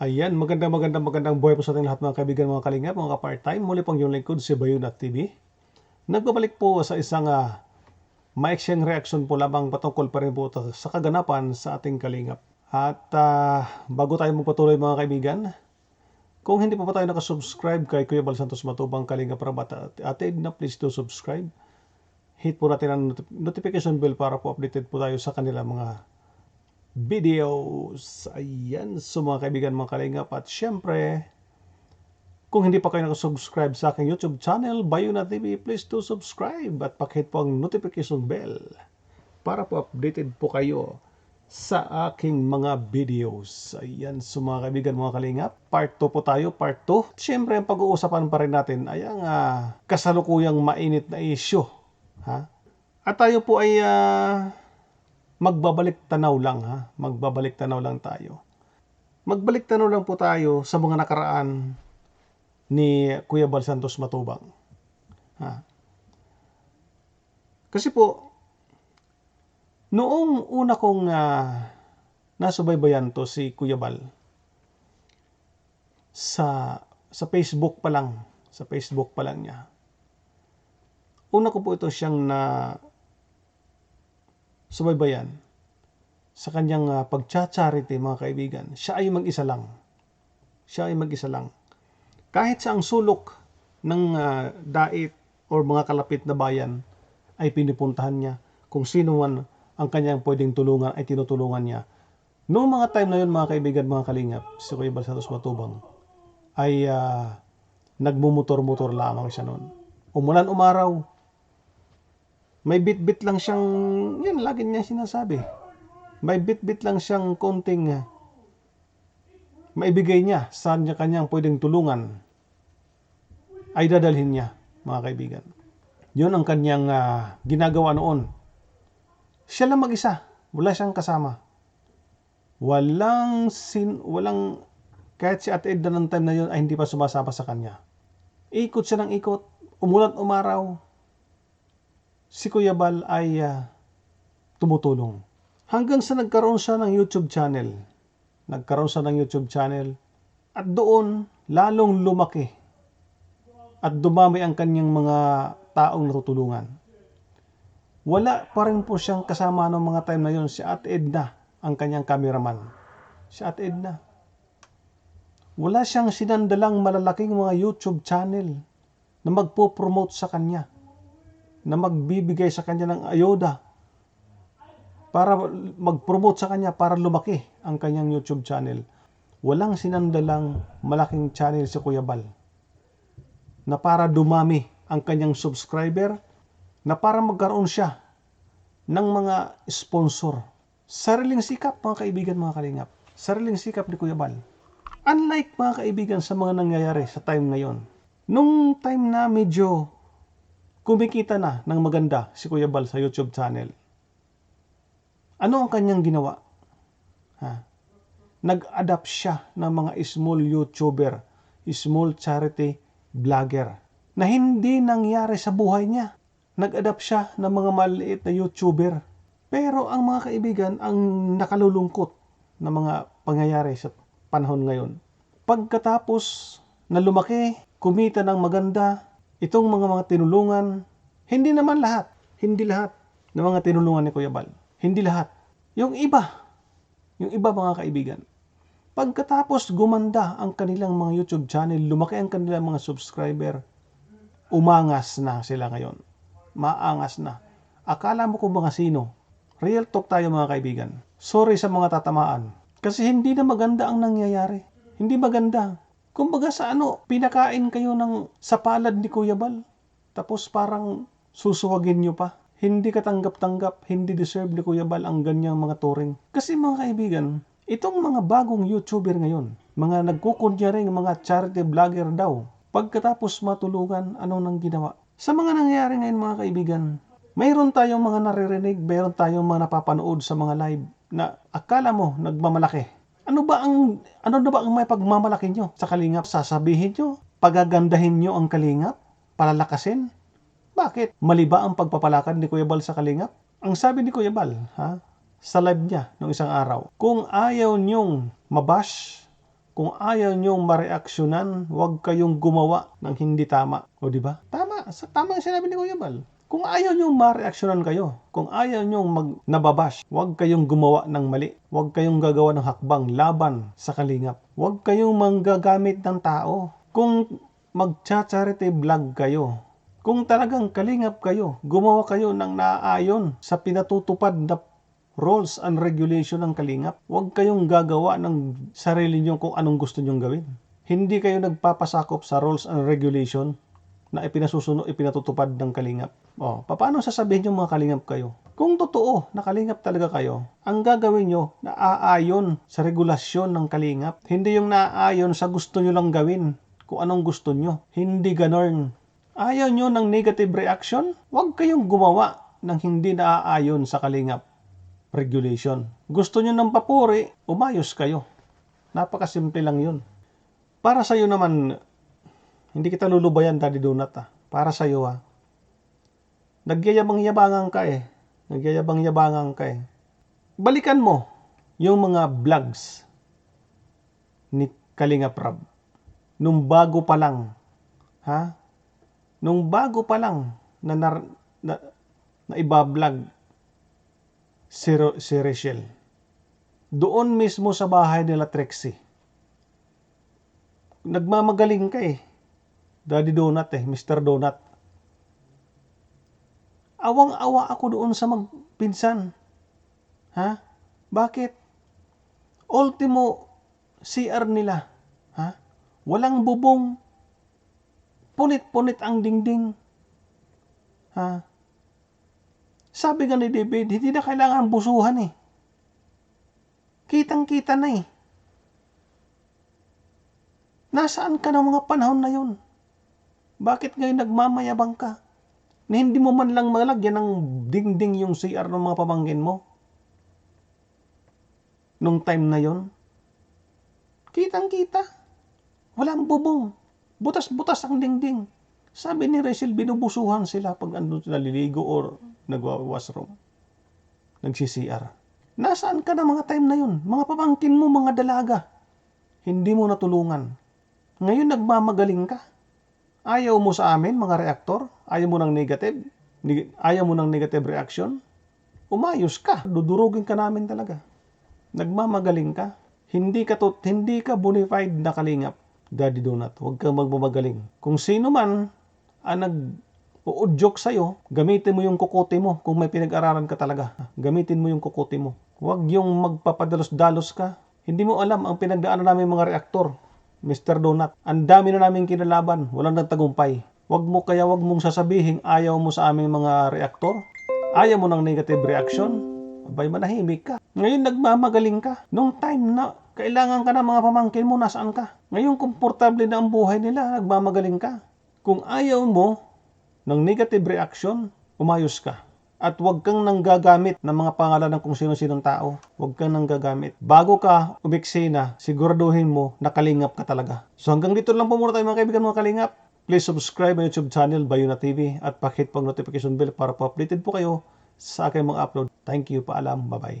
Ayan, magandang magandang magandang buhay po sa ating lahat mga kaibigan, mga kalingap, mga ka-part-time. Muli pong yung lingkod si Bayunat TV. Nagbabalik po sa isang uh, maikseng reaction po lamang patungkol pa rin po sa kaganapan sa ating kalingap. At ah, bago tayo magpatuloy mga kaibigan, kung hindi pa po tayo nakasubscribe kay Kuya Bal Santos Matubang Kalingap Rabat at atin na please do subscribe. Hit po natin ang not- notification bell para po updated po tayo sa kanila mga videos. Ayan, so mga kaibigan, mga kalingap. At syempre, kung hindi pa kayo nakasubscribe sa aking YouTube channel, Bayuna TV, please do subscribe at pakihit po ang notification bell para po updated po kayo sa aking mga videos. Ayan, so mga kaibigan, mga kalingap, part 2 po tayo, part 2. Siyempre, ang pag-uusapan pa rin natin ay ang ah, kasalukuyang mainit na issue. Ha? At tayo po ay ah, magbabalik tanaw lang ha. Magbabalik tanaw lang tayo. Magbalik tanaw lang po tayo sa mga nakaraan ni Kuya Bal Santos Matubang. Ha. Kasi po noong una kong ah, nasubaybayan to si Kuya Bal sa sa Facebook pa lang, sa Facebook pa lang niya. Una ko po ito siyang na subaybayan sa kanyang uh, pagcha-charity mga kaibigan. Siya ay mag-isa lang. Siya ay mag-isa lang. Kahit sa ang sulok ng ah, dait or mga kalapit na bayan ay pinupuntahan niya. Kung sino man ang kanyang pwedeng tulungan ay tinutulungan niya. Noong mga time na yun mga kaibigan, mga kalingap, si Kuya Balsatos Matubang ay ah, nagmumotor-motor lamang siya noon. Umulan umaraw, may bit-bit lang siyang, yan, lagi niya sinasabi. May bit-bit lang siyang konting uh, maibigay niya sa niya kanyang pwedeng tulungan ay dadalhin niya, mga kaibigan. Yun ang kanyang ah, ginagawa noon. Siya lang mag-isa, wala siyang kasama. Walang sin, walang, kahit si Ate Edna ng time na yun ay hindi pa sumasama sa kanya. Ikot siya ng ikot, umulan umaraw, si Kuya Bal ay ah, tumutulong. Hanggang sa nagkaroon siya ng YouTube channel. Nagkaroon siya ng YouTube channel. At doon, lalong lumaki. At dumami ang kanyang mga taong natutulungan. Wala pa rin po siyang kasama ng mga time na yon si Ate Edna, ang kanyang cameraman. Si Ate Edna. Wala siyang sinandalang malalaking mga YouTube channel na magpo-promote sa kanya na magbibigay sa kanya ng ayoda para mag-promote sa kanya para lumaki ang kanyang YouTube channel. Walang sinandalang malaking channel si Kuya Bal na para dumami ang kanyang subscriber na para magkaroon siya ng mga sponsor. Sariling sikap mga kaibigan mga kalingap. Sariling sikap ni Kuya Bal. Unlike mga kaibigan sa mga nangyayari sa time ngayon. Nung time na medyo kumikita na ng maganda si Kuya Bal sa YouTube channel. Ano ang kanyang ginawa? Ha? Nag-adapt siya ng mga small YouTuber, small charity vlogger na hindi nangyari sa buhay niya. Nag-adapt siya ng mga maliit na YouTuber. Pero ang mga kaibigan, ang nakalulungkot na mga pangyayari sa panahon ngayon. Pagkatapos na lumaki, kumita ng maganda, itong mga mga tinulungan, hindi naman lahat, hindi lahat ng mga tinulungan ni Kuya Bal. Hindi lahat. Yung iba, yung iba mga kaibigan. Pagkatapos gumanda ang kanilang mga YouTube channel, lumaki ang kanilang mga subscriber, umangas na sila ngayon. Maangas na. Akala mo kung mga sino. Real talk tayo mga kaibigan. Sorry sa mga tatamaan. Kasi hindi na maganda ang nangyayari. Hindi maganda. Kumbaga sa ano, pinakain kayo ng sa palad ni Kuya Bal. Tapos parang susuwagin nyo pa. Hindi katanggap-tanggap, hindi deserve ni Kuya Bal ang ganyang mga turing. Kasi mga kaibigan, itong mga bagong YouTuber ngayon, mga nagkukunyaring mga charity vlogger daw, pagkatapos matulungan, ano nang ginawa? Sa mga nangyayari ngayon mga kaibigan, mayroon tayong mga naririnig, mayroon tayong mga napapanood sa mga live na akala mo nagmamalaki. Ano ba ang ano na ba ang may pagmamalaki nyo sa kalingap? Sasabihin nyo, pagagandahin nyo ang kalingap, palalakasin. Bakit? Mali ba ang pagpapalakad ni Kuya Bal sa kalingap? Ang sabi ni Kuya Bal, ha? Sa live niya noong isang araw, kung ayaw nyong mabash Kung ayaw nyong mareaksyonan, huwag kayong gumawa ng hindi tama. O di ba? Tama. Sa tama ang sinabi ni Kuya Bal. Kung ayaw nyong mareaksyonan kayo, kung ayaw nyong mag nababash, huwag kayong gumawa ng mali. Huwag kayong gagawa ng hakbang laban sa kalingap. Huwag kayong manggagamit ng tao. Kung magcha-charity vlog kayo, kung talagang kalingap kayo, gumawa kayo ng naaayon sa pinatutupad na rules and regulation ng kalingap. Huwag kayong gagawa ng sarili nyo kung anong gusto nyong gawin. Hindi kayo nagpapasakop sa rules and regulation na ipinasusunod, ipinatutupad ng kalingap. O, paano sasabihin yung mga kalingap kayo? Kung totoo na kalingap talaga kayo, ang gagawin nyo na aayon sa regulasyon ng kalingap. Hindi yung naaayon sa gusto nyo lang gawin kung anong gusto nyo. Hindi ganon. Ayaw nyo ng negative reaction? Huwag kayong gumawa ng hindi naaayon sa kalingap regulation. Gusto nyo ng papuri, umayos kayo. Napakasimple lang yun. Para sa'yo naman, hindi kita lulubayan, Daddy Donut, ah. Para sa'yo, ah. Nagyayabang-yabangan ka eh. Nagyayabang-yabangan ka eh. Balikan mo yung mga vlogs ni Kalinga Prab. Nung bago pa lang, ha? Nung bago pa lang na, na, na, na ibablog si, si Rachel. Doon mismo sa bahay nila Trixie. Nagmamagaling ka eh. Daddy Donut eh, Mr. Donut. Awang-awa ako doon sa magpinsan. Ha? Bakit? Ultimo CR nila. Ha? Walang bubong. Punit-punit ang dingding. Ha? Sabi nga ni David, hindi na kailangan busuhan eh. Kitang-kita na eh. Nasaan ka ng mga panahon na yun? Bakit ngayon nagmamayabang ka? Na hindi mo man lang malagyan ng dingding yung CR ng mga pamangkin mo? Nung time na yon, Kitang-kita. Walang bubong. Butas-butas ang dingding. Sabi ni Rachel, binubusuhan sila pag andun sila liligo or nagwa-washroom. Nagsi-CR. Nasaan ka na mga time na yun? Mga pamangkin mo, mga dalaga. Hindi mo natulungan. Ngayon nagmamagaling ka. Ayaw mo sa amin, mga reaktor? Ayaw mo ng negative? Neg- Ayaw mo ng negative reaction? Umayos ka. Dudurugin ka namin talaga. Nagmamagaling ka. Hindi ka, to, hindi ka bonified na kalingap. Daddy Donut, huwag kang magmamagaling. Kung sino man ang nag uudyok sa'yo, gamitin mo yung kukote mo kung may pinag-aralan ka talaga. Gamitin mo yung kukote mo. Huwag yung magpapadalos-dalos ka. Hindi mo alam ang pinagdaanan namin mga reaktor. Mr. Donut, ang dami na namin kinalaban, walang nagtagumpay. Huwag mo kaya huwag mong sasabihin ayaw mo sa aming mga reaktor. Ayaw mo ng negative reaction. Abay, manahimik ka. Ngayon nagmamagaling ka. Nung time na kailangan ka ng mga pamangkin mo, nasaan ka? Ngayon komportable na ang buhay nila, nagmamagaling ka. Kung ayaw mo ng negative reaction, umayos ka. At huwag kang nanggagamit ng mga pangalan ng kung sino-sinong tao. Huwag kang nanggagamit. Bago ka umiksina, siguraduhin mo na kalingap ka talaga. So hanggang dito lang po muna tayo mga kaibigan mga kalingap. Please subscribe my YouTube channel, Bayuna TV, at pakit pag notification bell para po updated po kayo sa aking mga upload. Thank you, paalam, bye-bye.